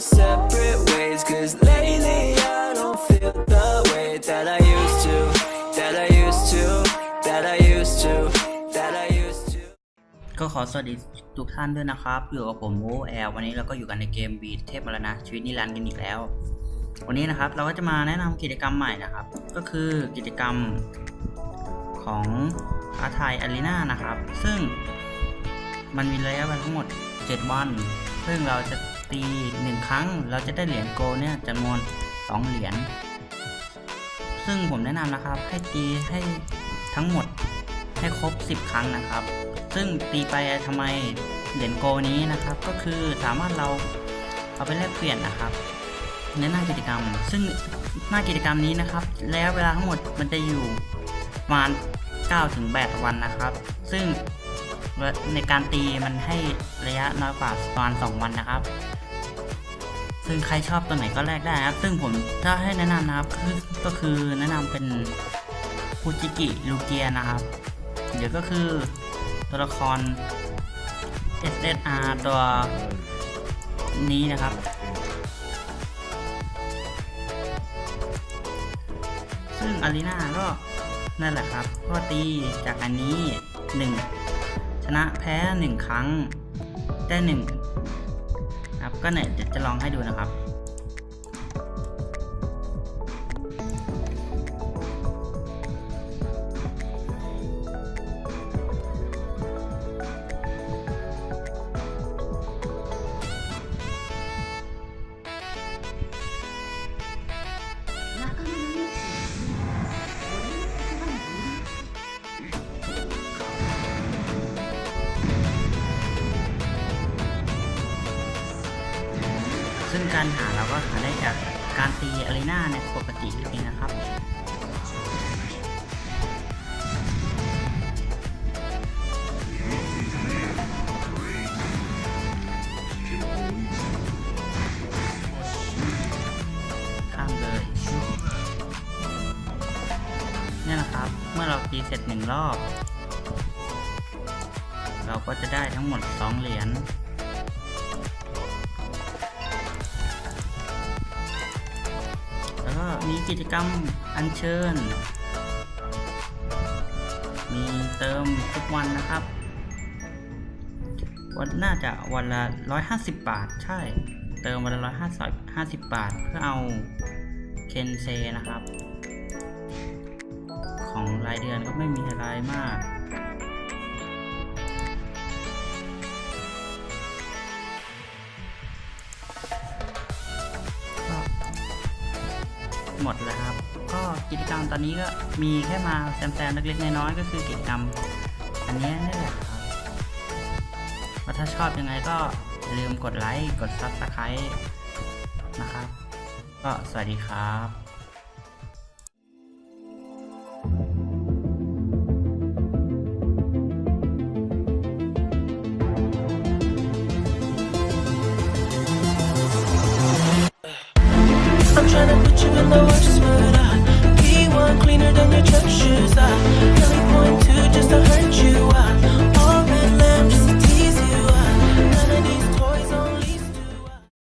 separate ways. Cause lately I don't feel the way that I used to, that I used to, that I used to, that I used to. ก็ขอสวัสดีทุกท่านด้วยนะครับ อยู่กับผมโอแอลวันนี้เราก็อยู่กันในเกมบีเทพมรณะชีวิตนิรันดร์กันอีกแล้ว วันนี้นะครับเราก็จะมาแนะนำกิจกรรมใหม่นะครับ ก็คือกิจกรรมของอาไทยอารีนานะครับ ซึ่งมันมีระยะเวลาทั้งหมด 7 วัน ซึ่งเราจะ ตี1ครั้ง เราจะได้เหรียญโกเนี่ยจำนวน2เหรียญซึ่งผมแนะนำนะครับให้ตีให้ทั้งหมดให้ครบ 10 ครั้งนะครับ ซึ่งตีไปทำไมเหรียญโกนี้นะครับ ก็คือสามารถเราเอาไปแลกเปลี่ยนนะครับในหน้ากิจกรรม ซึ่งหน้ากิจกรรมนี้นะครับ แล้วเวลาทั้งหมดมันจะอยู่ประมาณ9ถึง8วันนะครับ ซึ่ง ในการตีมันให้ระยะน้อยกว่าประมาณ2วันนะครับ ซึ่งใครชอบตัวไหนก็แลกได้ครับ ซึ่งผมถ้าให้แนะนำนะครับก็คือก็คือแนะนำเป็นฟูจิกิลูเกียนะครับ เดี๋ยวก็คือตัวละคร SSR ตัวนี้นะครับ ซึ่งอารีนาก็นั่นแหละครับ ก็ตีจากอันนี้1 ชนะแพ้ 1 ครั้งได้1ครับก็เนี่ยเดี๋ยวจะลองให้ดูนะครับ ซึ่งการหาเราก็หาได้จากการตีอารีนาในปกติเองนะครับข้ามเลยนี่นะครับ เมื่อเราตีเสร็จหนึ่งรอบ เราก็จะได้ทั้งหมด 2 เหรียญ มีกิจกรรมอัญเชิญ มีเติมทุกวันนะครับ วันน่าจะวันละ 150 บาท ใช่ เติมวันละ 150 บาท เพื่อเอาเคนเซนะครับ ของรายเดือนก็ไม่มีอะไรมาก หมดแล้วครับ ก็กิจกรรมตอนนี้ก็มีแค่มาแซมๆเล็กๆน้อยๆก็คือกิจกรรม อันนี้นี่แหละครับว่าถ้าชอบยังไงก็ลืมกดไลค์กด Subscribe นะครับ ก็สวัสดีครับ I'm tryna put you in the worst. Uh. P1 cleaner than your church shoes. Uh. Really point two just